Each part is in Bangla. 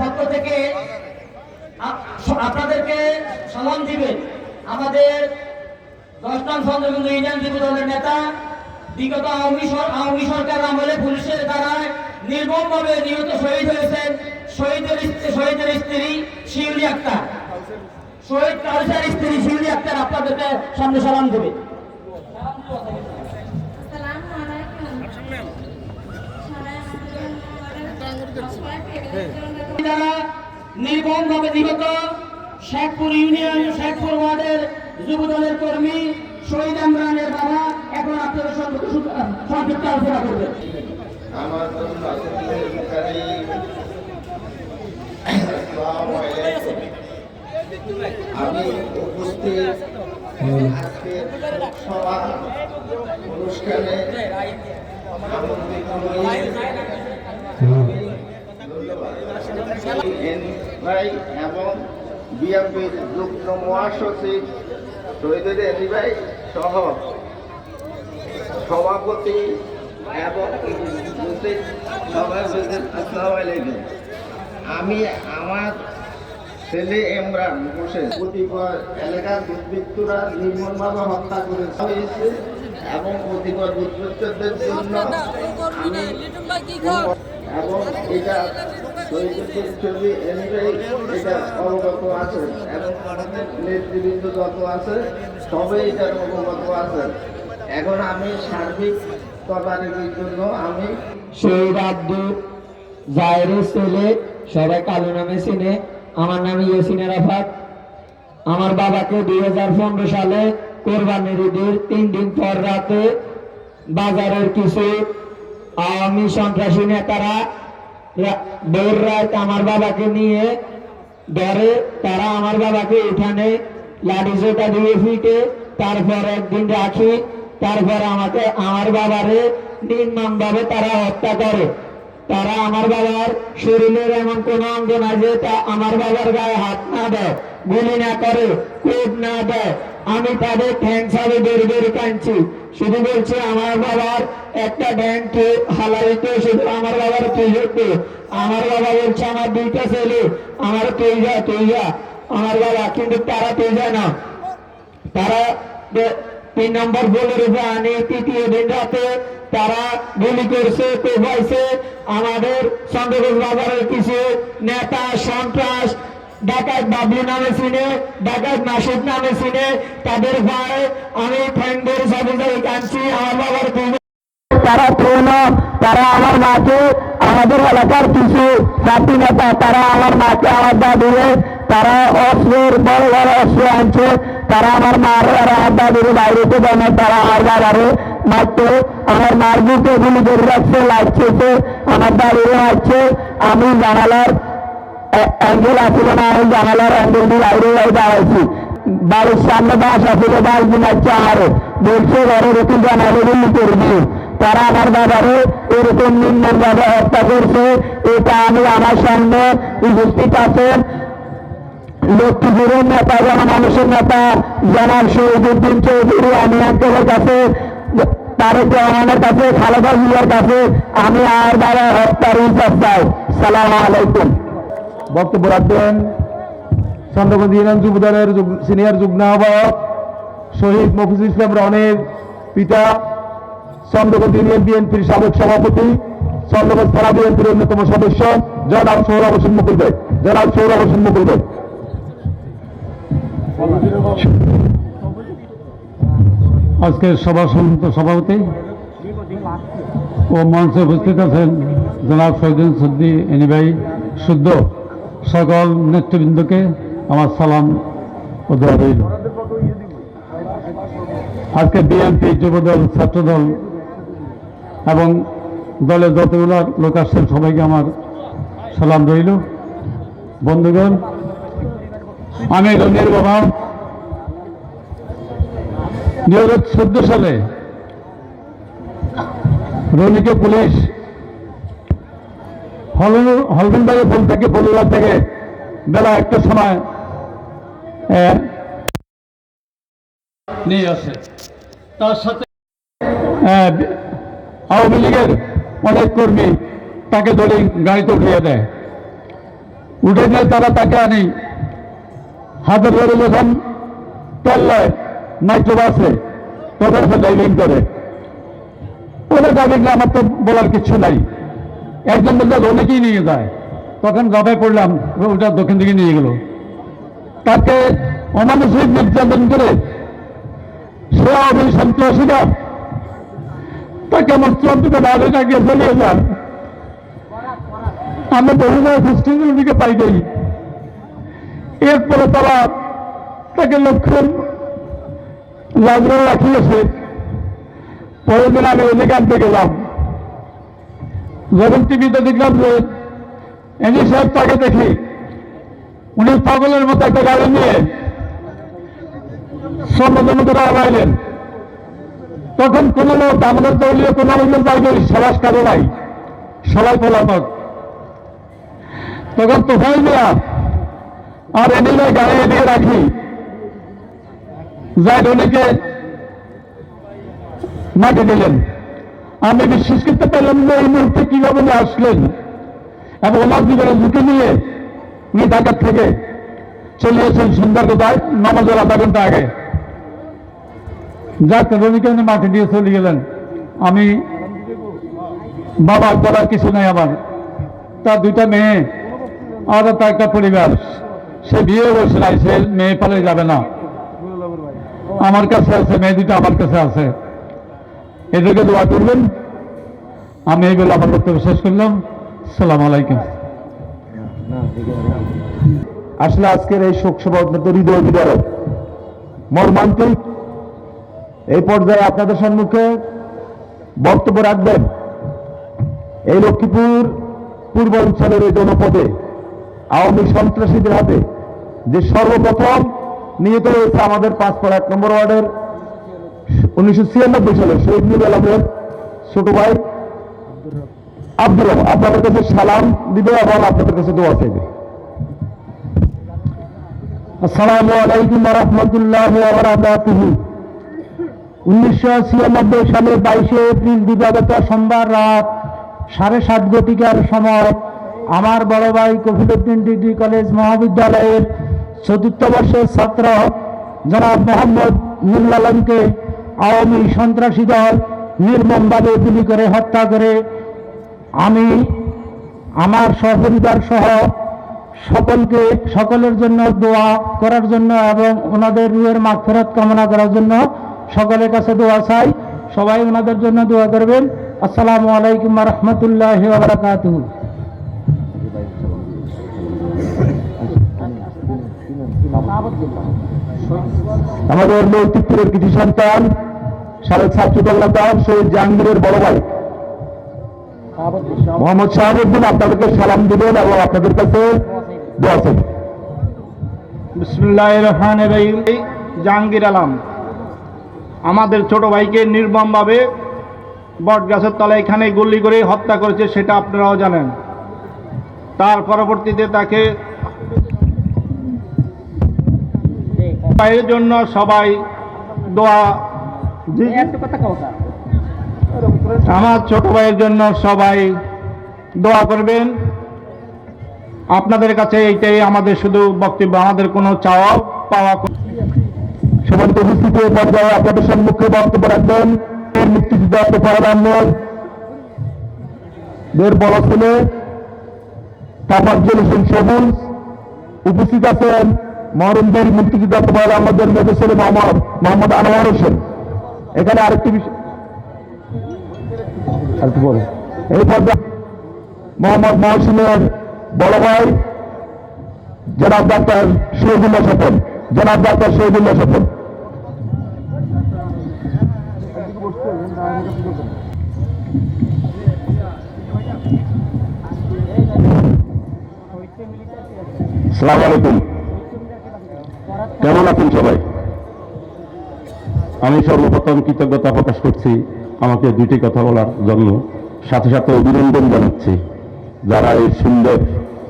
পক্ষ থেকে আপনাদেরকে সালাম দিবে আমাদের দশ চন্দ্রবিন্দু ইউনিয়ন যুব দলের নেতা, বিগত আওয়ামী আওয়ামী সরকার আমলে পুলিশের দ্বারা নির্মমভাবে নিহত শহীদ হয়েছেন শহীদের শহীদের স্ত্রী শিউলি আক্তার। শহীদ কালচার স্ত্রী শিউলি আক্তার আপনাদেরকে সামনে সালাম দেবে সবাই যারা নির্মমভাবে নিহত শেখপুর ইউনিয়ন শেখপুর ওয়ার্ডের যুব দলের কর্মী শহীদ ইমরানের বাবা এখন আপনাদের সম্মুখে সংক্ষিপ্ত আলোচনা করবে আমার জন্য অধিকারী আসসালামু আলাইকুম। আমি উপস্থিত আজকের সভা অনুষ্ঠানে আমন্ত্রিত এন ভাই এবং বিএনপির যুগ্ম মহাসচিব শহীদুল আলী ভাই সহ সভাপতি এবং আমি আমার ছেলে ইমরান হোসেন। কতিপয় এলাকার দুর্বৃত্তরা নির্মমভাবে হত্যা করে হয়েছে এবং কতিপয় দুর্বৃত্তদের জন্য এবং এটা নেতৃবৃন্দ যত আছে, সবাই এটার অবগত আছে। এখন আমি সার্বিক তদারকির জন্য আমি ছেলে, সবাই কালো নামে চিনে। আমার নাম ইয়াসিন আরাফাত। আমার বাবাকে দুই হাজার পনেরো সালে কোরবানির ঈদের তিন দিন পর রাতে বাজারের কিছু আওয়ামী সন্ত্রাসী নেতারা রাত আমার বাবাকে নিয়ে ধরে তারা আমার বাবাকে উঠানে লাঠি জোটা দিয়ে ফিটে, তারপর একদিন রাখি, তারপর আমাকে আমার বাবারে নির্মম ভাবে তারা হত্যা করে। তারা আমার বাবার শরীরের এমন কোন অঙ্গ নাই যে তা আমার বাবার গায়ে হাত না দেয়, গুলি না করে, কোপ না দেয় আমি ঠ্যাং সাবে বের বের কাঁদছি শুধু বলছে আমার বাবার একটা ব্যাংক হালাইত শুধু আমার বাবার তুইতে আমার বাবা বলছে, আমার দুইটা ছেলে, আমার তুই তুই যা আমার বাবা কিন্তু তারা তুই যায় না। তারা তিন নম্বর গোলের উপরে আনে, তৃতীয় দিন রাতে তারা গুলি করছে, কোপাইছে। আমাদের চন্দ্রগঞ্জ বাজারের কিছু নেতা, সন্ত্রাস ডাকাত বাবলু নামে চিনে, ডাকাত মাসুদ নামে চিনে, তাদের ভয়ে আমি ঠ্যাঙ্গের সাথে কাঁদছি, আমার বাবার তারা পুরনো তারা আমার মাকে, আমাদের এলাকার কিছু জাতি নেতা, তারা আমার মাকে আমার দাদুরে তারা অস্ত্রের বড় বড় অস্ত্র আনছে, তারা আমার মার আর আমার দাদুরে বাইরেতে দেয় তারা আমার বাবারে মারতে। আমার মার বুকে গুলি করে রাখছে লাগছে আমার দাদুরে মারছে। আমি জানালার অ্যাঙ্গেল আসলে না আমি জানালার অ্যাঙ্গেল দিয়ে বাইরে যাই দাঁড়াইছি। বাড়ির সামনে বাস আসলে বাস দিনাচ্ছে আমারে। বলছে, ঘরে রেখে জানালে গুলি করবি। তারা আমার বাবারে এরকম নিম্ন ভাবে হত্যা করছে। এটা আমি আমার সামনে উপস্থিত আছেন। লক্ষ্মীপুরের নেতা জনমানুষের নেতা, জনাব শহীদুদ্দিন চৌধুরী, আমি আঙ্কেলের কাছে, তারেক রহমানের কাছে, খালেদা জিয়ার কাছে আমি আর বাবা হত্যার ইনসাফ চাই। সালাম আলাইকুম। বক্তব্য রাখবেন। চন্দ্রগঞ্জ ইউনিয়ন যুব দলের সিনিয়র যুগ্ম আহ্বায়ক শহীদ মফিজুল ইসলাম রনের পিতা চন্দ্রগঞ্জ ইউনিয়ন বিএনপির সাবেক সভাপতি চন্দ্রগঞ্জ থানা বিএনপির অন্যতম সদস্য জনাব সৌরভ হোসেন মুকুল ভাই জনাব সৌরভ হোসেন মুকুল ভাই আজকের সভা সভাপতি ও মঞ্চে উপস্থিত আছেন জনাব শহীদিন সদ্দি এনিভাই শুদ্ধ। সকল নেতৃবৃন্দকে আমার সালাম ও দেওয়া রইল। আজকে বিএনপি যুবদল, ছাত্রদল এবং দলের যতগুলো লোক আসছেন, সবাইকে আমার সালাম রইল। বন্ধুগণ, আমি রঙের বাবা। দুই হাজার চোদ্দ সালে রনিকে পুলিশ হলদিনবাগে ফুল থেকে ফুলবাগ থেকে বেলা একটা সময় আহ, নিয়ে আসে। তার সাথে আওয়ামী লীগের অনেক কর্মী তাকে দলে গাড়িতে উঠিয়ে দেয়। উঠে নিয়ে তারা তাকে আনি। হাতের ধরে যখন তেল লয় নাইট্রো বাসে তখন সে ড্রাইভিং করে। ওরা ড্রাইভিং আমার তো বলার কিছু নাই। একজন বলতে অনেকেই নিয়ে যায়। তখন গাবায় পড়লাম, ওটা দক্ষিণ দিকে নিয়ে গেল। তাকে অমানসিক নির্যাতন করে সে আমি সন্ত্রাসীরা তাকে চন্দ্রকে বাইরে কাটিয়ে চলিয়ে যান আমরা বহুবার হোস্টেলের দিকে পাই যাই এরপরে তারা তাকে লক্ষ্য লাগল রাখিয়েছে। পরের দিন আমি আনতে গেলাম। যখন টিভিতে দেখলাম যে এনি সাহেব তাকে দেখি। উনি পাগলের মতো একটা গাড়ি নিয়ে সম্বোধন করে আগাইলেন। তখন কোন লোক, আমাদের দলীয় কোনো লোকজন যাইবে সবাস কারও নাই। সবাই পলাতক। তখন তোফাই দেয়া আর এদিকে গাড়ি এদিকে রাখি। যাই ধনীকে মাটি দিলেন। আমি বিশ্বাস করতে পারলাম যে এই মুহূর্তে কীভাবে আসলেন। এবং ওনার জীবনে ঝুঁকি নিয়ে উনি ঢাকার থেকে চলে এসেছেন সুন্দর কোথায়? নমাজের আধা ঘণ্টা আগে। যাক রনিকে উনি মাটি দিয়ে চলে গেলেন। আমি বাবার করার কিছু নাই আমার। তার দুইটা মেয়ে, আর তার একটা পরিবার। সে বিয়ে বসে নাই, সে মেয়ে পালে যাবে না। আমার কাছে আছে, মেয়ে দুটো আমার কাছে আছে। এদেরকে দোয়া করবেন। আমি এইগুলো আমার বক্তব্য শেষ করলাম। সালাম আলাইকুম। আসলে আজকের এই শোক সভা অত্যন্ত হৃদয় বিদারক। মর্মান্তিক। এই পর্যায়ে আপনাদের সম্মুখে বক্তব্য রাখবেন। এই লক্ষ্মীপুর পূর্বাঞ্চলের এই জনপদে আওয়ামী সন্ত্রাসীদের হাতে যে সর্বপ্রথম নিহত হয়েছে আমাদের পাঁচ পাঁচপাড়া এক নম্বর ওয়ার্ডের উনিশশো ছিয়ানব্বই সালে শহীদ নুর আলমের ছোট ভাই রহমান, আপনাদের কাছে সালাম দিবে এবং আপনাদের কাছে দোয়া চাইবে। আসসালামু আলাইকুম রহমতুল্লাহ উনিশশো ছিয়ানব্বই সালে বাইশে এপ্রিল দিবাগত সোমবার রাত সাড়ে সাত ঘটিকার সময় আমার বড় ভাই কফিলুদ্দিন ডিগ্রি কলেজ মহাবিদ্যালয়ের চতুর্থ বর্ষের ছাত্র জনাব মোহাম্মদ নুরুল আওয়ামী সন্ত্রাসী দল নির্মমভাবে গুলি করে হত্যা করে। আমি, আমার সহপরিবার সহ সকলকে, সকলের জন্য দোয়া করার জন্য এবং ওনাদের রুহের মাগফিরাত কামনা করার জন্য সকলের কাছে দোয়া চাই। সবাই ওনাদের জন্য দোয়া করবেন। আসসালামু আলাইকুম রহমতুল্লাহ বারাকাতুহ। আমাদের নৈতিকপুরের কিছু সন্তান সাবেক ছাত্র দল শহীদ জাহাঙ্গীরের বড় ভাই। মোহাম্মদ শাহাবুদ্দিন, আপনাদেরকে সালাম দিবেন এবং আপনাদের কাছে দোয়া চাইবেন বিসমুল্লাহ রহমান রহিম। জাহাঙ্গীর আলম, আমাদের ছোট ভাইকে নির্মমভাবে বট গাছের তলায় এখানে গুলি করে হত্যা করেছে, সেটা আপনারাও জানেন। তার পরবর্তীতে তাকে ভাইয়ের জন্য সবাই দোয়া আমার ছোট ভাইয়ের জন্য সবাই দোয়া করবেন। আপনাদের কাছে এইটাই আমাদের শুধু বক্তব্য আমাদের কোনো চাওয়া পাওয়া কোনো- সমান্ত উপস্থিতি পর্যায়ে আপনাদের সম্মুখে বক্তব্য রাখবেন। মুক্তিযোদ্ধা তোফার আহমদ দের বড় ছেলে তাফাজ্জল হোসেন সবুজ। উপস্থিত আছেন মরণবীর মুক্তিযোদ্ধা তোফার আহমদের মেজর ছেলে মোহাম্মদ মোহাম্মদ আনোয়ার হোসেন। এখানে আরেকটি বিষয় এই পর্যায়ে মোহাম্মদ মহসিনের বড় ভাই জনাব ডাক্তার শহীদুল্লাহ স্বপন জনাব ডাক্তার শহীদুল্লাহ স্বপন সালাম আলাইকুম। কেমন আছেন সবাই? আমি সর্বপ্রথম কৃতজ্ঞতা প্রকাশ করছি আমাকে দুইটি কথা বলার জন্য। সাথে সাথে অভিনন্দন জানাচ্ছি যারা এই সুন্দর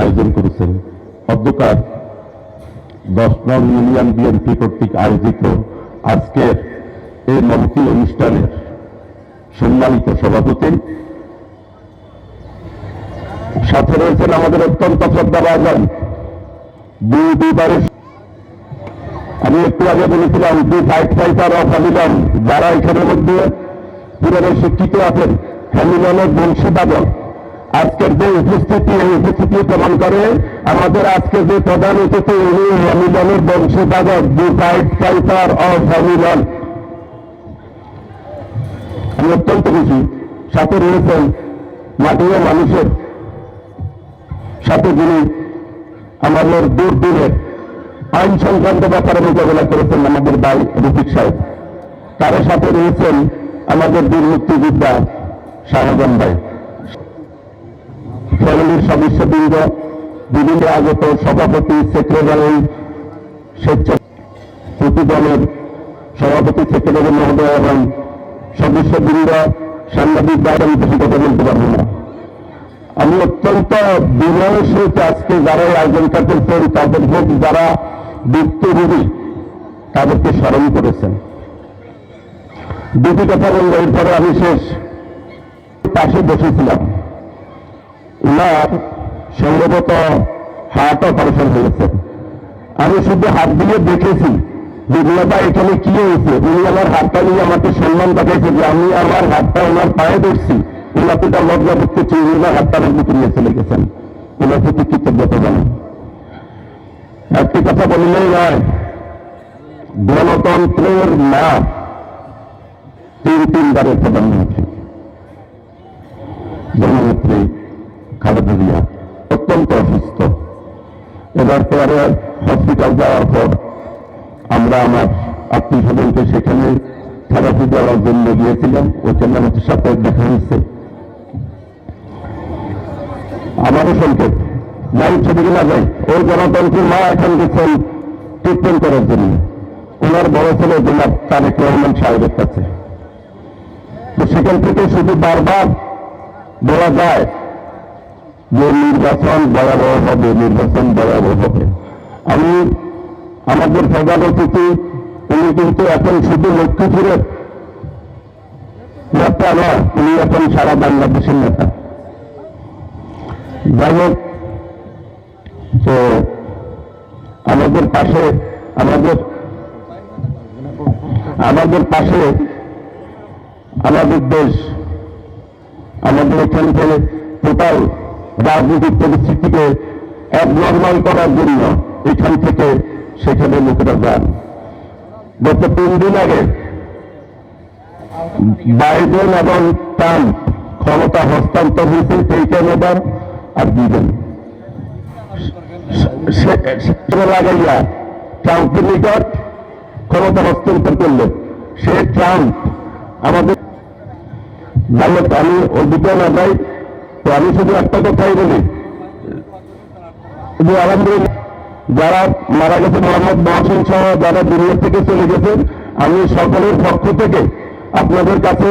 আয়োজন করেছেন। অধ্যকার দশ নং ইউনিয়ন বিএনপি কর্তৃক আয়োজিত আজকের এই মহতি অনুষ্ঠানের সম্মানিত সভাপতি। সাথে রয়েছেন আমাদের অত্যন্ত শ্রদ্ধা দুই দুইবারের আমি একটু আগে বলেছিলাম, যে ফাইট ফাইটার অফ হ্যামিলন যারা এখানের মধ্যে পুরনো শিক্ষিত আছেন হ্যামিলনের বংশীবাদক আজকের যে উপস্থিতি, এই উপস্থিতি প্রমাণ করে, আমাদের আজকে যে প্রধান অতিথি, উনি হ্যামিলনের বংশীবাদক the fight fighter of Hamelin আমি অত্যন্ত খুশি। সাথে রয়েছেন মাটিও মানুষের সাথে যিনি আমাদের দূর দূরের আইন সংক্রান্ত ব্যাপারে মোকাবেলা করেছেন আমাদের ভাই রফিক সাহেব। তার সাথে রয়েছেন আমাদের বীর মুক্তিযোদ্ধা শাহজান ভাই। ফ্যামিলির সদস্যবৃন্দ, বিভিন্ন আগত সভাপতি সেক্রেটারি স্বেচ্ছা প্রতি দলের সভাপতি সেক্রেটারি মহোদয় এবং সদস্যবৃন্দ, সাংবাদিক বাইরে বেশি বলতে পারব না। আমি অত্যন্ত বিনয়ের সহিত আজকে যারা আয়োজনটা করছেন, তাদের হোক যারা বৃত্তভূমি তাদেরকে স্মরণ করেছেন। দুটি কথা বলব, এরপরে আমি শেষ। পাশে বসেছিলাম। উনার সম্ভবত হার্ট অপারেশন হয়েছে। আমি শুধু হাত দিয়ে দেখেছি বিপ্লবা এখানে কি হয়েছে। উনি আমার হাতটা নিয়ে আমাকে সম্মান দেখাইছে যে আমি আমার হাতটা ওনার পায়ে ধরছি। ওনাকে তার লজ্জা করতে চেয়ে ওনার হাতটা বুকে নিয়ে চলে গেছেন। ওনার প্রতি কৃতজ্ঞতা জানাই। একটি কথা বললেই নয়, গণতন্ত্রের মা তিন তিনবারের প্রধানমন্ত্রী জননেত্রী খালেদা জিয়া অত্যন্ত অসুস্থ। এবার পরে হসপিটাল যাওয়ার পর আমরা আমার আত্মীয় স্বজনকে সেখানে থেরাপি দেওয়ার জন্য গিয়েছিলাম ওখানে আমাদের সাথে দেখা হয়েছে। আমারও সংকেত যাই না যাই ওই গণতন্ত্রের মা এখন গেছেন ট্রিটমেন্ট করার জন্য। ওনার বড় ছেলে জনাব তারেক রহমান সাহেবের কাছে। তো সেখান থেকে শুধু বারবার বলা যায় যে নির্বাচন ভয়াবহ হবে, নির্বাচন ভয়াবহ হবে। আমি আমাদের প্রধান অতিথি উনি কিন্তু এখন শুধু লক্ষ্মীপুরের নেতা নয়, উনি এখন সারা বাংলাদেশের নেতা। যাই হোক তো আমাদের পাশে আমাদের আমাদের পাশে আমাদের দেশ, আমাদের এখান থেকে টোটাল রাজনৈতিক পরিস্থিতিকে অ্যাবনর্মাল করার জন্য এখান থেকে সেখানে লোকেরা যান। গত তিন দিন আগে বাইডেন এবং ট্রাম্প ক্ষমতা হস্তান্তর হয়েছে, সেইটা নেবার আর দিবেন। লাগাইয়া ট্রাম্পের নিকট ক্ষমতা হস্তান্তর করল। সে ট্রাম্প আমাদের হোক, আমি ওই না যাই তো আমি শুধু একটা কথাই বলি। যে আলহামদুলিল্লাহ যারা মারা গেছে মোহাম্মদ মহাসিন সহ যারা দুনিয়া থেকে চলে গেছেন আমি সকলের পক্ষ থেকে আপনাদের কাছে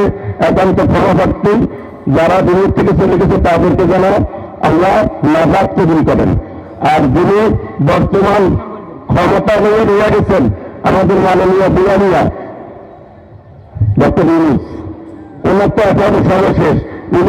একান্ত ক্ষমা প্রার্থী। যারা দুনিয়া থেকে চলে গেছে তাদেরকে যেন আল্লাহ নাজাদ কবুল করেন। আর যিনি বর্তমান ক্ষমতা হয়ে রয়ে গেছেন, আমাদের মাননীয় বিয়ানিয়া ডক্টর ইউনিস ওনার তো এখন সর্বশেষ উনি